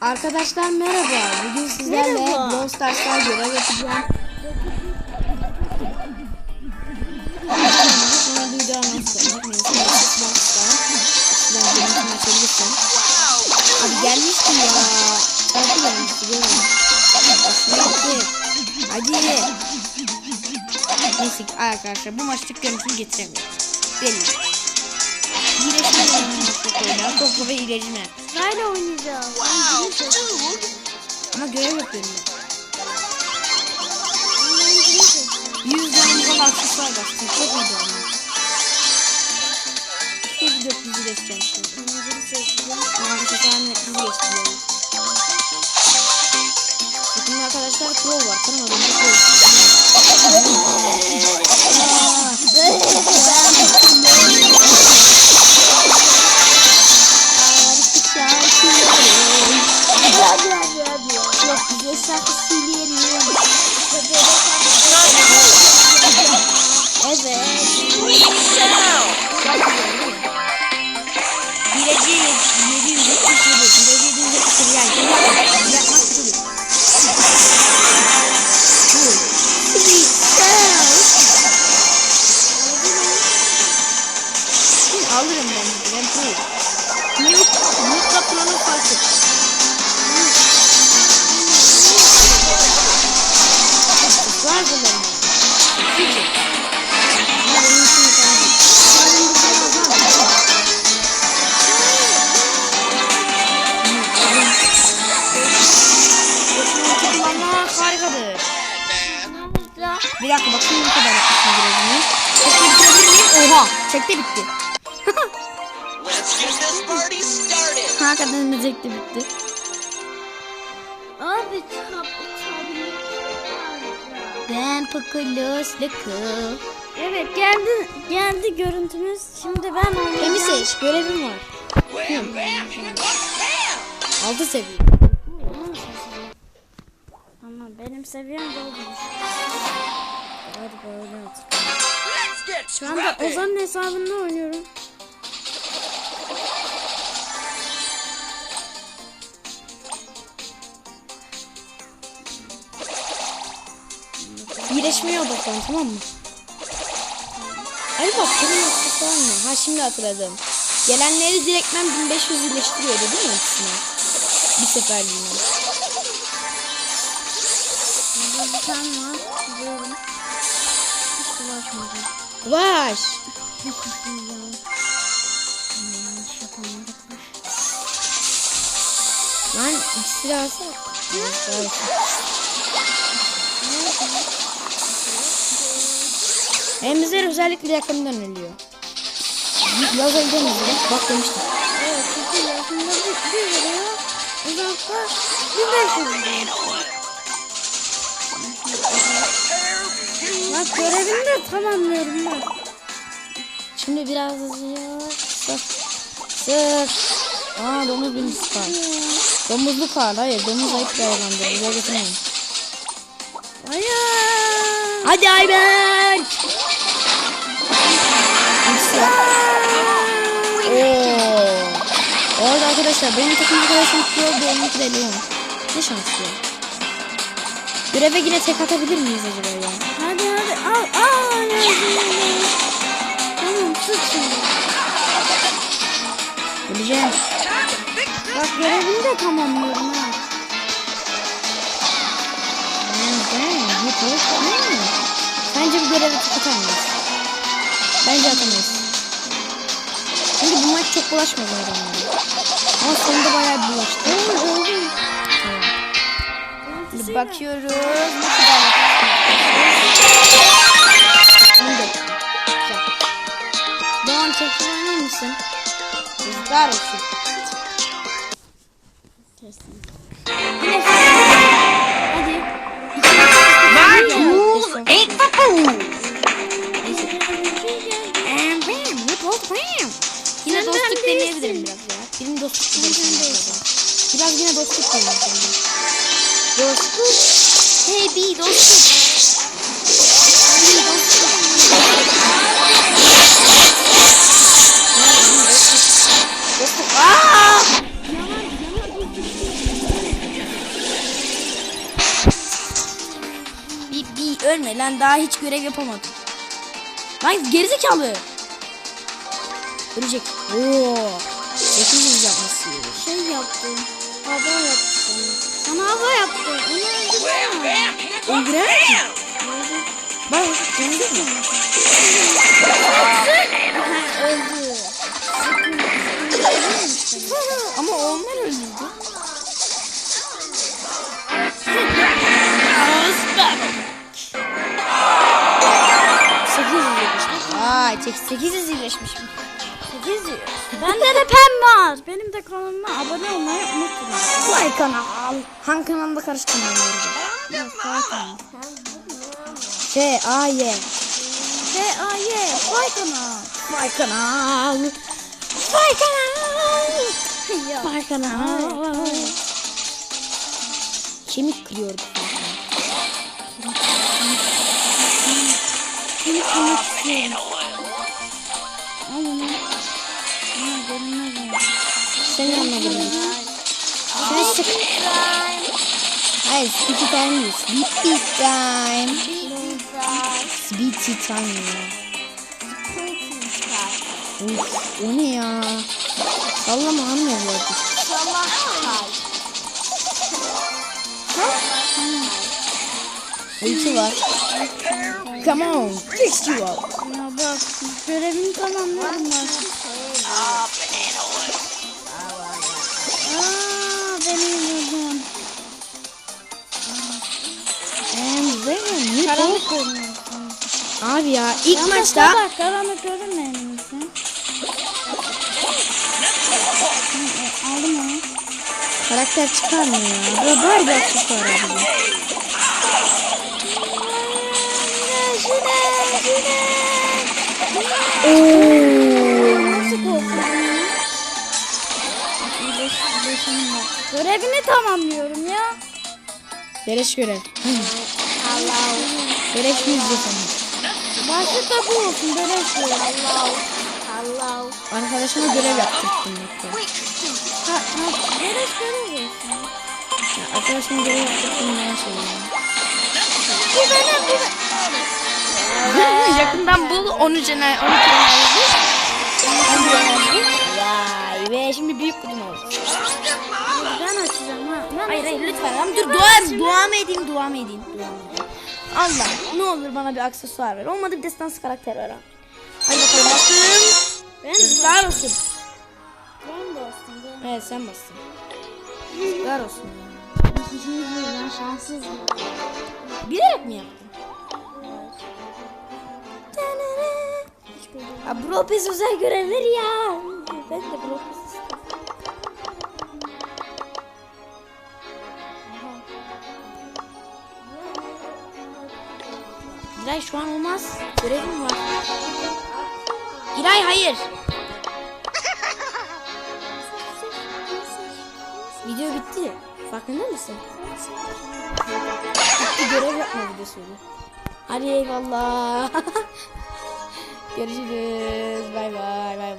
Arkadaşlar merhaba. Bugün sizlerle. Brawl Stars'ta görev yapacağım. Neyse, Xbox'ta. Şuradan görüntümü açabilirsem. Abi gelmişti ya. Şarkı gelmişti. Hoşuma gitti. Hadi. Neyse arkadaşlar bu maçlık görüntüyü getiremiyorum. Belli. İyileşme oynamak Toplu ve iyileşme. Sırayla oynayacağız. Ama görev yapıyorum ben. Yüz canlı aksesuar bastım. Çok iyi oldu. İşte bir dört yüzü geçeceğim şimdi. Bakın arkadaşlar Crow var. Tanımadığım bir. Alırım ben. Ben bu. Mute, mute kaplanı farkı. Var bunların. Ama benim için. Bir dakika bakayım ne kadar yapmışsın görevini. Çekte bitirebilir miyim? Oha! Çekte bitti. Let's get this party started. Hakikaten de çekte bitti. Abi çap Ben Pıkılız Lıkı. Evet geldi geldi görüntümüz. Şimdi ben oynayacağım. Emi seç görevim var. 6 seviye. Ama benim seviyem dolmuş. Hadi böyle get Şu anda. Ozan'ın hesabında oynuyorum. İyileşmeye odaklan tamam mı? Ay bak benim aksesuar mı? Ha şimdi hatırladım. Gelenleri direktmen 1500 iyileştiriyordu değil mi ikisini? Bir seferliğine. Burada bir tane var. Biliyorum. Hiç bulaşmayacağım. Ulaş. Yapmayacağım. Yanlış yapamadık. Lan ikisi de alsana. Emizler özellikle yakından ölüyor. Yaz öldü mü? Bak demiştim. Evet, çünkü yakında bir, bir vuruyor. Uzakta bir beş vuruyor. Bak görevimi de tamamlıyorum ben. Şimdi biraz hızlıca. Sır. Sır. Aa domuz birincisi kar. Domuzlu kar. Hayır domuz ayıp bir hayvandır. Buraya getirmeyin. Hayır. Hadi Ayberk. İşte. Oo. Orada arkadaşlar benim takım arkadaşım Pro bu onunki de Leon. Ne şans ya. Göreve yine tek atabilir miyiz acaba ya? Hadi hadi al al. Tamam tut şimdi. Öleceğim. Bak görevimi de tamamlıyorum ha. Bence bu görevi mıyız? Bence atamayız. Çünkü bu maç çok bulaşmadı adamlara. Ama sonunda bayağı bulaştı. Şimdi bakıyoruz. Ne kadar. Doğan tekrar oynar mısın? Yazıklar olsun. dostluk konuşuyoruz. Biraz yine dostluk konuşuyoruz. Dostluk. Hey bir dostluk. Hey dostluk. Dostluk. Ölme lan daha hiç görev yapamadım. Lan gerizekalı. Ölecek. Oo. 800 yapması. Şey yaptım. Hava yaptım. Sana hava yaptım. Onu öldürsene. Öldüremez ki. Bak öldü mü? Öldü. Ama onlar öldürdü. Sekiz yüz iyileşmiş. Tek- sekiz yüz iyileşmişim. Bende de pem var. Benim de kanalıma abone olmayı unutmayın. Vay kanal. Hangi kanalda karıştırmıyorum. F, A, Y. F A Y. Vay kanal. Vay kanal. Ya. Vay kanal. Kemik kırıyordu. Seni kırmak Sen anladın. Sen sık. Hayır, speedy time değil. Speedy time. Speedy time ya. Uf, o ne ya? Sallama anlıyor bu arada. Ulti var. Come on, fix you up. Ya bak görevini tamamladım bak. Karanlık görünüyorsun. Abi ya ilk Ama maçta Bak karanlık görünmeyen misin? Aldım onu. karakter çıkarmıyor ya. Bir aksesuar abi. Görevini tamamlıyorum ya. Beleş görev. Beleş yüz yapalım. Başlık da bu olsun. Beleş diyor. Allah. Allah. Arkadaşıma görev hatta. Ha, ha, beleş görev olsun. Ya, arkadaşıma görev yaptırttım ne söyleyeyim. Bu benim, bu benim. Yakından bul 13 ener 12 enerji. Vay ve şimdi büyük kudum oldu. Ben açacağım ha. Ben Hayır hayır lütfen dur dua, dua mı edeyim dua mı edeyim dua mı edeyim. Allah ne olur bana bir aksesuar ver. Olmadı bir destansı karakter ver. Hadi bakalım bastım. Ben Yazıklar olsun. Ben de aslında. Evet sen bastın. Yazıklar olsun. Ben şanssızım. Bilerek mi yaptın? Ya Bropez özel görevleri ya. Ben de Bropez istiyorum. İray şu an olmaz. Görevim var. İray hayır. Video bitti. Farkında mısın? Bitti görev yapma videosuydu. Hadi eyvallah. Görüşürüz. Bay bay bay bay.